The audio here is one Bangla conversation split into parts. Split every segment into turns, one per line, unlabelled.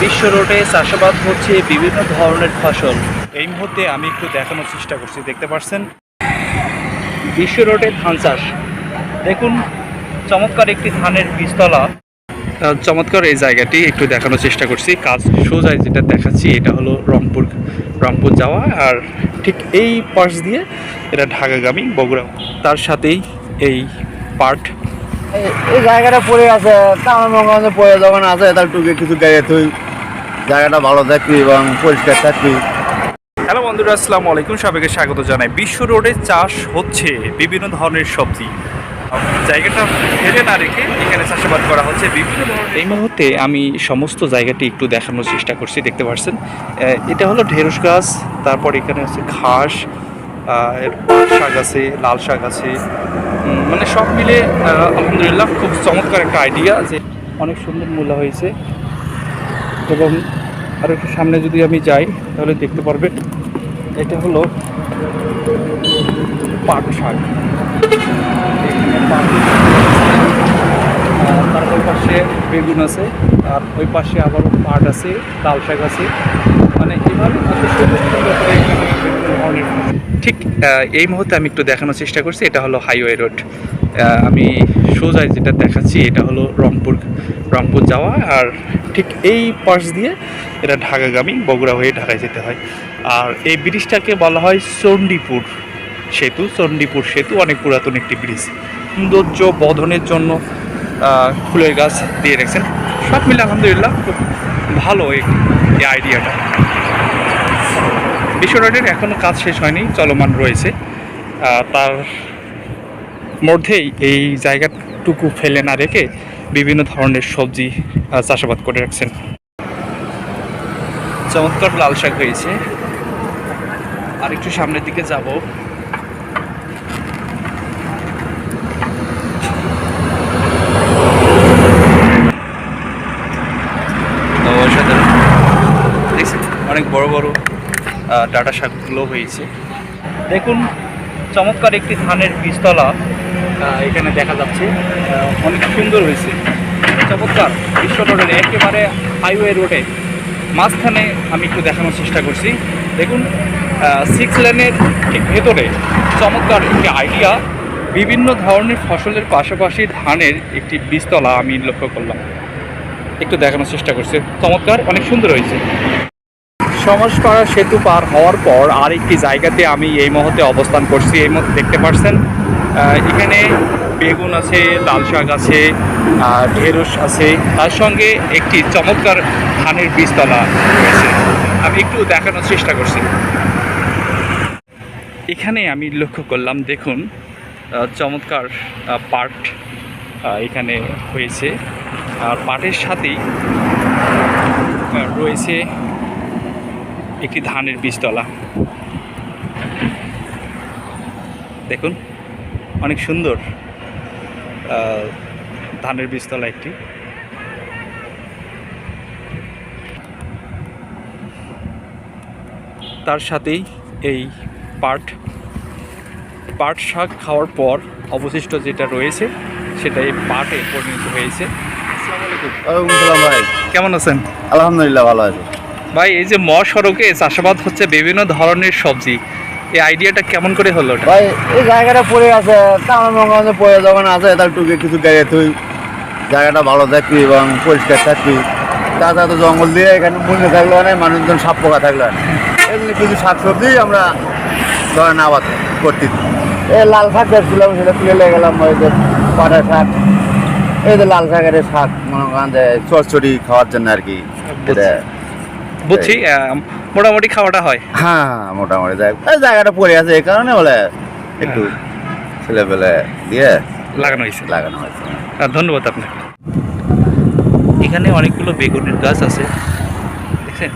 বিশ্ব রোডে চাষাবাদ হচ্ছে বিভিন্ন ধরনের ফসল।
এই মুহূর্তে আমি একটু দেখানোর চেষ্টা করছি দেখতে পাচ্ছেন
বিশ্ব রোডে ধান চাষ। দেখুন চমৎকার একটি ধানের বীজতলা।
চমৎকার এই জায়গাটি একটু দেখানোর চেষ্টা করছি। কাজ সোজায় যেটা দেখাচ্ছি এটা হলো রংপুর রংপুর যাওয়া। আর ঠিক এই পাশ দিয়ে এটা ঢাকাগামী বগুড়া। তার সাথেই এই পার্ট।
এই- জায়গাটা পড়ে আছে যে পড়ে যখন আছে তার টুকে কিছু গাড়ি তুই জায়গাটা ভালো থাকবি এবং পরিষ্কার থাকবি
হ্যালো বন্ধুরা আসসালামু আলাইকুম। সবাইকে স্বাগত জানাই। বিশ্ব রোডে চাষ হচ্ছে বিভিন্ন ধরনের সবজি। জায়গাটা ফেলে না রেখে এখানে চাষাবাদ করা হচ্ছে বিভিন্ন ধরনের। এই মুহূর্তে আমি সমস্ত জায়গাটি একটু দেখানোর চেষ্টা করছি দেখতে পাচ্ছেন এটা হলো ঢেঁড়স গাছ তারপর এখানে আছে ঘাস শাক আছে লাল শাক আছে। মানে সব মিলে আলহামদুলিল্লাহ খুব চমৎকার একটা আইডিয়া যে অনেক সুন্দর মূল্য হয়েছে। এবং আর একটু সামনে যদি আমি যাই, তাহলে দেখতে পারবেন এটা হলো পাট শাক তার ওই পাশে বেগুন আছে, আর ওই পাশে আবারও পাট আছে, লাল শাক আছে মানে এভাবে। ঠিক এই মুহূর্তে আমি একটু দেখানোর চেষ্টা করছি, এটা হলো হাইওয়ে রোড আমি সোজায় যেটা দেখাচ্ছি, এটা হলো রংপুর রংপুর যাওয়া। আর ঠিক এই পাশ দিয়ে এটা ঢাকাগামী, বগুড়া হয়ে ঢাকায় যেতে হয়। আর এই ব্রিজটাকে বলা হয় চণ্ডীপুর সেতু। চণ্ডীপুর সেতু অনেক পুরাতন একটি ব্রিজ। সৌন্দর্য বধনের জন্য ফুলের গাছ দিয়ে রেখেছেন। সব মিলে আলহামদুলিল্লাহ খুব ভালো এই আইডিয়াটা। বিশ্ব রোডের এখনও কাজ শেষ হয়নি, চলমান রয়েছে। তার মধ্যেই এই জায়গাটুকু ফেলে না রেখে বিভিন্ন ধরনের সবজি চাষাবাদ করে রাখছেন। চমৎকার লাল শাক হয়েছে। আর একটু সামনের দিকে যাব। অনেক বড় বড় ডাটা শাকগুলো হয়েছে।
দেখুন, চমৎকার একটি ধানের বীজতলা। এখানে দেখা যাচ্ছে। অনেক সুন্দর হয়েছে। চমৎকার। বিশ্ব রোডের একেবারে হাইওয়ে রোডে মাঝখানে আমি একটু দেখানোর চেষ্টা করছি। দেখুন সিক্স লেনের ঠিক ভেতরে। চমৎকার একটি আইডিয়া বিভিন্ন ধরনের ফসলের পাশাপাশি ধানের একটি বীজতলা আমি লক্ষ্য করলাম। একটু দেখানোর চেষ্টা করছি। চমৎকার, অনেক সুন্দর হয়েছে। সমাজপাড়া সেতু পার হওয়ার পর আরেকটি জায়গাতে আমি এই মুহূর্তে অবস্থান করছি। এই মুহূর্তে দেখতে পাচ্ছেন এখানে বেগুন আছে, লাল শাক আছে ঢেঁড়স আছে। তার সঙ্গে একটি চমৎকার ধানের বীজতলা রয়েছে। আমি একটু দেখানোর চেষ্টা করছি। এখানে আমি লক্ষ্য করলাম, দেখুন চমৎকার পাট এখানে হয়েছে। আর পাটের সাথেই রয়েছে একটি ধানের বীজতলা। দেখুন অনেক সুন্দর ধানের বীজতলা একটি। তার সাথেই এই পাট পাট শাক খাওয়ার পর অবশিষ্ট যেটা রয়েছে সেটাই পাটে পরিণত হয়েছে।
ভাই।
কেমন আছেন?
আলহামদুলিল্লাহ ভালো আছে।
ভাই এই যে মহাসড়কে চাষাবাদ হচ্ছে বিভিন্ন ধরনের সবজি। এই আইডিয়াটা কেমন করে হলো ওটা?
ভাই এই জায়গাটা পড়ে আছে হয় পড়ে যখন আছে তার টুকে কিছু গাড়ি তুই জায়গাটা ভালো থাকবি এবং পরিষ্কার থাকবি। তাছাড়া তো জঙ্গল দিয়ে এখানে মনে থাকলে অনেক মানুষজন সাপ পোকা থাকলে অনেক। এগুলি কিছু শাক সবজি আমরা ধরেন আবাদ করতে এই লাল শাক দেখছিলাম সেটা তুলে লেগে গেলাম ওই যে পাটা শাক। এই যে লাল শাকের শাক মনে করেন যে চচ্চড়ি খাওয়ার জন্য আর কি।
বুঝছি। মোটামুটি খাওয়াটা হয়।
হ্যাঁ হ্যাঁ মোটামুটি জায়গা জায়গাটা পড়ে আছে এই কারণে বলে একটু ছেলে পেলে দিয়ে
লাগানো হয়েছে।
লাগানো হয়েছে।
ধন্যবাদ আপনাকে। এখানে অনেকগুলো বেগুনের গাছ আছে। দেখছেন?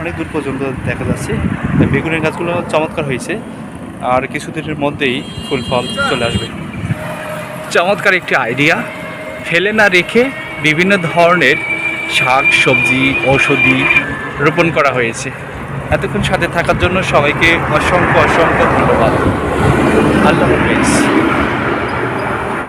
অনেক দূর পর্যন্ত দেখা যাচ্ছে। বেগুনের গাছগুলো চমৎকার হয়েছে। আর কিছুদিনের মধ্যেই ফুল ফল চলে আসবে। চমৎকার একটি আইডিয়া। ফেলে না রেখে বিভিন্ন ধরনের শাক সবজি ঔষধি রোপণ করা হয়েছে। এতক্ষণ সাথে থাকার জন্য সবাইকে অসংখ্য অসংখ্য ধন্যবাদ। আল্লাহ হাফেজ।